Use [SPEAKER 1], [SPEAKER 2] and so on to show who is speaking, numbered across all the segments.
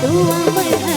[SPEAKER 1] তাকাই তো আমার হাতে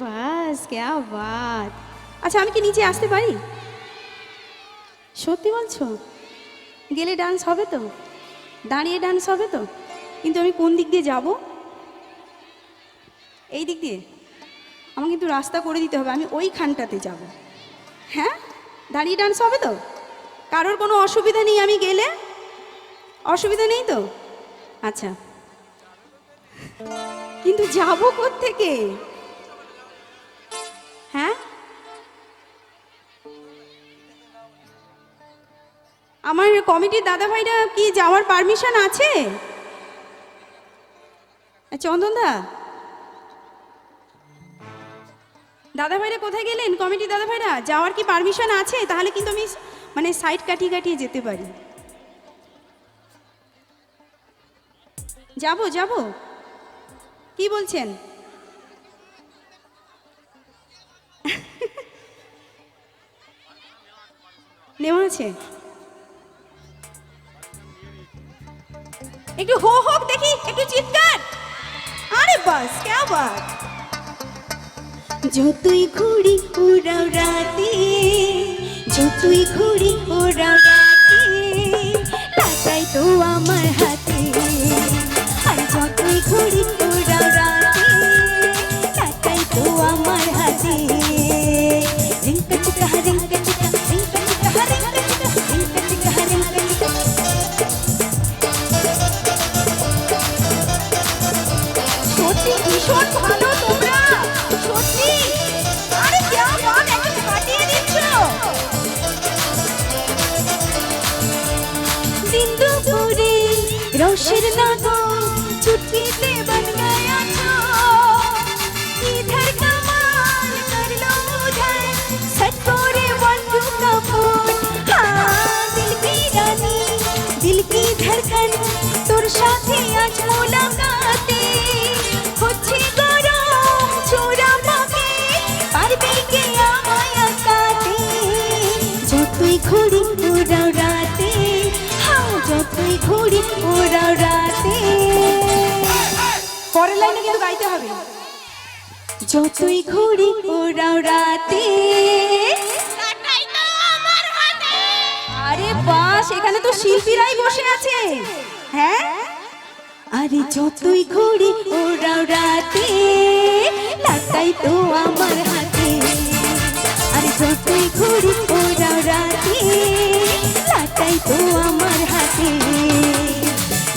[SPEAKER 1] বাস
[SPEAKER 2] क्या বাত আচ্ছা আমি কি নিচে আসতে পারি? সত্যি বলছো? গেলে ডান্স হবে তো? দাঁড়িয়ে ডান্স হবে তো? কিন্তু আমি কোন দিক দিয়ে যাব? এই দিক দিয়ে। আমাকে কিন্তু রাস্তা করে দিতে হবে, আমি ওইখানটাতে যাব। হ্যাঁ? দাঁড়িয়ে ডান্স হবে তো? কারোর কোনো অসুবিধা নেই আমি গেলে? অসুবিধা নেই তো? আচ্ছা। কিন্তু যাব থেকে আমার কমিটির দাদা ভাইরা কি যাওয়ার পারমিশন আছে? চন্দনদা দাদা ভাইরা কোথায় গেলেন? কমিটির দাদা ভাইরা যাওয়ার কি পারমিশন আছে? তাহলে কিন্তু আমি মানে সাইড কাটিয়ে কাটিয়ে যেতে পারি। যাব যাব। কি বলছেন? নেওয়া আছে। একটু হো হোক দেখি, একটু চিৎকার। আরে বাস, কে বাস
[SPEAKER 1] যতই ঘুরি ওরাও রাতে, যতই ঘুরি ওরাও রাতে। রসের নাগর ছুটিতে বন গয়া ছো ইধর কামাল কর লো মুঝে সটোরে বন্ধু কাপুর হ্যাঁ দিল কি রানী দিল কি ধড়কন, তোর সাথে আজ ঘুরি ওরাও রাতে হাও যতই ঘুরি ওরাও রাতে
[SPEAKER 2] পরের লাইনে কিন্তু গাইতে হবে
[SPEAKER 1] যতই ঘুরি ওরাও রাতে
[SPEAKER 2] আরে বাস এখানে তো শিল্পীরাই বসে আছে হ্যাঁ
[SPEAKER 1] আরে যতই ঘুরি ওরাও রাতে লাটাই তো আমার হাতে যতই ঘুরি ওরাও রাতে লাটাই তো আমার হাতে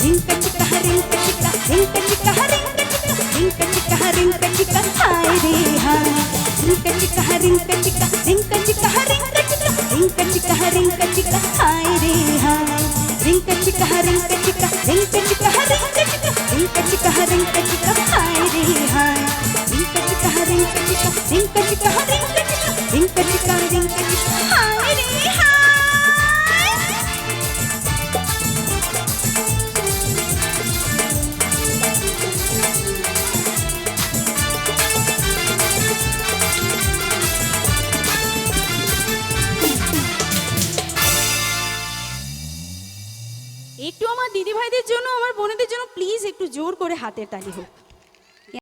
[SPEAKER 1] রিঙ্কা চিকা রিঙ্কা চিকা রিঙ্কা চিকা রিঙ্কা চিকা রিঙ্কা চিকা রিঙ্কা চিকা হায় রে হায় রিঙ্কা চিকা রিঙ্কা চিকা রিঙ্কা চিকা রিঙ্কা চিকা রিঙ্কা চিকা রিঙ্কা চিকা হায় রে হায় রিঙ্কা চিকা রিঙ্কা চিকা রিঙ্কা চিকা রিঙ্কা চিকা রিঙ্কা চিকা রিঙ্কা চিকা
[SPEAKER 2] একটু ভাইদের জন্য আমার বোনেদের জন্য প্লিজ একটু জোর করে হাতের তালি হোক।